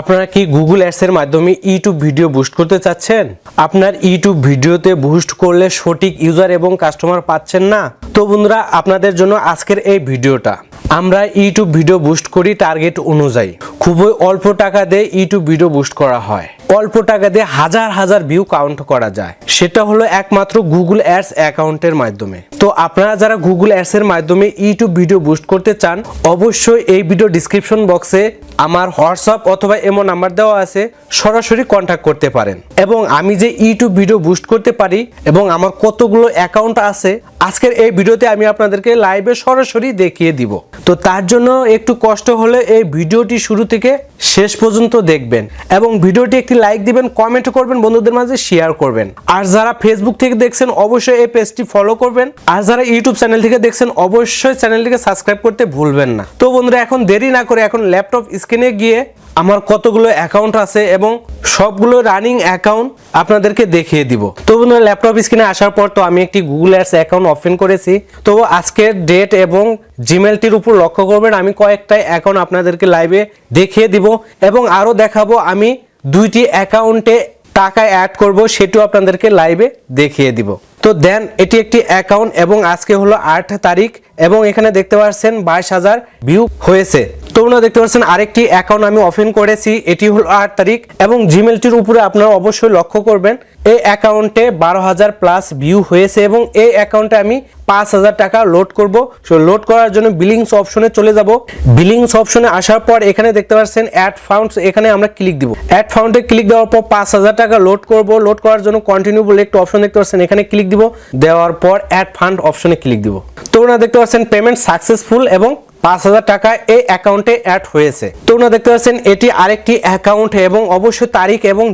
আপনারা কি Google ads এর মাধ্যমে ইউটিউব ভিডিও বুস্ট করতে চাচ্ছেন? আপনার ইউটিউব ভিডিওতে বুস্ট করলে সঠিক ইউজার এবং কাস্টমার পাচ্ছেন না? তো বন্ধুরা, আপনাদের জন্য আজকের এই ভিডিওটা আমরা ইউটিউব ভিডিও বুস্ট করি টার্গেট অনুযায়ী। খুবই অল্প টাকা দিয়ে ইউটিউব ভিডিও বুস্ট করা হয়। অল্প টাকা দিয়ে হাজার হাজার ভিউ কাউন্ট করা যায়। সেটা হলো একমাত্র গুগল অ্যাডস অ্যাকাউন্টের মাধ্যমে। তো আপনারা যারা গুগল অ্যাডস এর মাধ্যমে ইউটিউব ভিডিও বুস্ট করতে চান, অবশ্যই এই ভিডিও ডিসক্রিপশন বক্সে আমার হোয়াটসঅ্যাপ অথবা এমন নাম্বার দেওয়া আছে, সরাসরি কন্ট্যাক্ট করতে পারেন। এবং আমি যে ইউটিউব ভিডিও বুস্ট করতে পারি এবং আমার কতগুলো অ্যাকাউন্ট আছে, আজকের এই ভিডিওতে আমি আপনাদেরকে লাইভে সরাসরি দেখিয়ে দিব। তো তার জন্য একটু কষ্ট হলে এই ভিডিওটি শুরু থেকে শেষ পর্যন্ত দেখবেন এবং ভিডিওটি একটি লাইক দিবেন কমেন্ট করবেন, বন্ধুদের মাঝে শেয়ার করবেন। আর যারা ফেসবুক থেকে দেখছেন, অবশ্যই এই পেজটি ফলো করবেন। আর যারা ইউটিউব চ্যানেল থেকে দেখছেন, অবশ্যই চ্যানেলটিকে সাবস্ক্রাইব করতে ভুলবেন না। তো বন্ধুরা, এখন দেরি না করে এখন ল্যাপটপ স্ক্রিনে গিয়ে আমার কতগুলো অ্যাকাউন্ট আছে এবং সবগুলো রানিং অ্যাকাউন্ট আপনাদেরকে দেখিয়ে দিব। তো বন্ধুরা, ল্যাপটপ স্ক্রিনে আসার পর তো আমি একটি গুগল অ্যাডস অ্যাকাউন্ট ওপেন করেছি। তো আজকের ডেট এবং জিমেলটির উপর লক্ষ্য করবেন, আমি কয়েকটা অ্যাকাউন্ট আপনাদেরকে লাইভে দেখিয়ে দিব এবং আরও দেখাবো, আমি দুইটি অ্যাকাউন্টে টাকা অ্যাড করব, সেটিও আপনাদেরকে লাইভে দেখিয়ে দিব। তো দেন, এটি একটি অ্যাকাউন্ট এবং আজকে হলো আট তারিখ এবং এখানে দেখতে পাচ্ছেন বাইশ হাজার ভিউ হয়েছে। তোমরা দেখতে পাচ্ছেন আরেকটি অ্যাকাউন্ট আমি ওপেন করেছি, এটি হলো আট তারিখ এবং জিমেলটির উপরে আপনারা অবশ্যই লক্ষ্য করবেন, এই অ্যাকাউন্টে বারো হাজার প্লাস ভিউ হয়েছে এবং এই অ্যাকাউন্টে আমি পাঁচ হাজার টাকা লোড করব। সো লোড করার জন্য বিলিংস অপশনে চলে যাব। বিলিংস অপশনে আসার পর এখানে দেখতে পাচ্ছেন অ্যাড ফাউন্ডস এখানে আমরা ক্লিক দিব। অ্যাড ফাউন্ডে ক্লিক দেওয়ার পর পাঁচ হাজার টাকা লোড করব। লোড করার জন্য কন্টিনিউ বলে একটু অপশন দেখতে পাচ্ছেন, এখানে ক্লিক দিব। দেওয়ার পর অ্যাড ফান্ড অপশনে ক্লিক দিব। তো ওনারা দেখতে পাচ্ছেন পেমেন্ট সাকসেসফুল এবং পাঁচ হাজার টাকা এই অ্যাকাউন্টে অ্যাড হয়েছে। তো ওনারা দেখতে পাচ্ছেন, এটি আরেকটি অ্যাকাউন্ট এবং অবশ্যই তারিখ এবং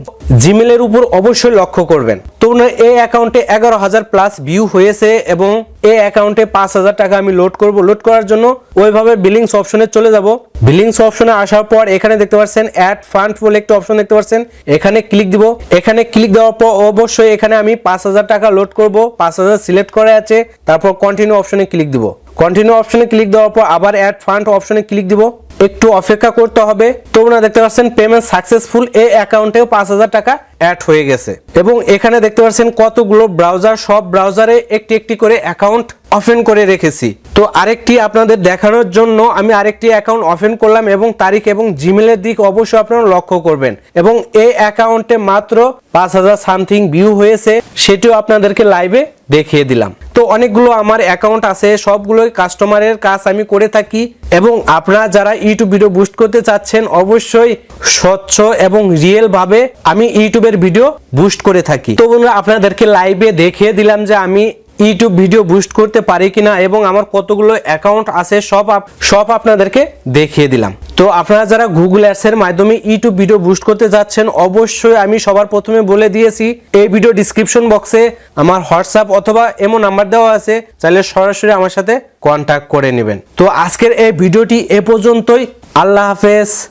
জিমেলের উপর অবশ্যই লক্ষ্য করবেন। তো ওনার এই অ্যাকাউন্টে এগারো হাজার প্লাস ভিউ হয়েছে এবং এই অ্যাকাউন্টে পাঁচ হাজার টাকা আমি লোড করব। লোড করার জন্য ওইভাবে বিলিংস অপশনে চলে যাব। বিলিংস অপশনে আসার পর এখানে দেখতে পাচ্ছেন অ্যাড ফান্ড বলে একটা অপশন দেখতে পাচ্ছেন। এখানে ক্লিক দিব। এখানে ক্লিক দেওয়ার পর অবশ্যই এখানে আমি পাঁচ হাজার টাকা লোড করব। পাঁচ হাজার সিলেক্ট করা আছে। তারপর কন্টিনিউ অপশনে ক্লিক দিব। কন্টিনিউ অপশনে ক্লিক দেওয়ার পর আবার অ্যাড ফান্ড অপশনে ক্লিক দিব। একটু অপেক্ষা করতে হবে। তোমরা দেখতে পাচ্ছেন পেমেন্ট সাকসেসফুল এই অ্যাকাউন্টেও পাঁচ হাজার টাকা অ্যাড হয়ে গেছে। এবং এখানে দেখতে পাচ্ছেন কতগুলো ব্রাউজার সব ব্রাউজারে একটি একটি করে অ্যাকাউন্ট ওপেন করে রেখেছি। তো আরেকটি আপনাদের দেখানোর জন্য আমি আরেকটি অ্যাকাউন্ট ওপেন করলাম এবং তারিখ এবং জিমেলের দিক অবশ্যই আপনারা লক্ষ্য করবেন। এবং এই অ্যাকাউন্টে মাত্র পাঁচ হাজার সামথিং ভিউ হয়েছে, সেটিও আপনাদেরকে লাইভে দেখিয়ে দিলাম। তো অনেকগুলো আমার অ্যাকাউন্ট আছে, সবগুলোই কাস্টমারের কাজ আমি করে থাকি এবং আপনারা যারা ইউটিউব ভিডিও বুস্ট করতে চাচ্ছেন, অবশ্যই স্বচ্ছ এবং রিয়েল ভাবে আমি ইউটিউবের ভিডিও বুস্ট করে থাকি। তো বন্ধুরা, আপনাদেরকে লাইভে দেখিয়ে দিলাম যে আমি ইউটিউব ভিডিও বুস্ট করতে পারি কিনা এবং আমার কতগুলো অ্যাকাউন্ট আছে সব সব আপনাদেরকে দেখিয়ে দিলাম। তো আপনারা যারা গুগল অ্যাডস এর মাধ্যমে ইউটিউব ভিডিও বুস্ট করতে যাচ্ছেন, অবশ্যই আমি সবার প্রথমে বলে দিয়েছি, এই ভিডিও ডিসক্রিপশন বক্সে আমার হোয়াটসঅ্যাপ অথবা এমন নাম্বার দেওয়া আছে, চাইলে সরাসরি আমার সাথে কন্ট্যাক্ট করে নেবেন। তো আজকের এই ভিডিওটি এ পর্যন্তই, আল্লাহ হাফেজ।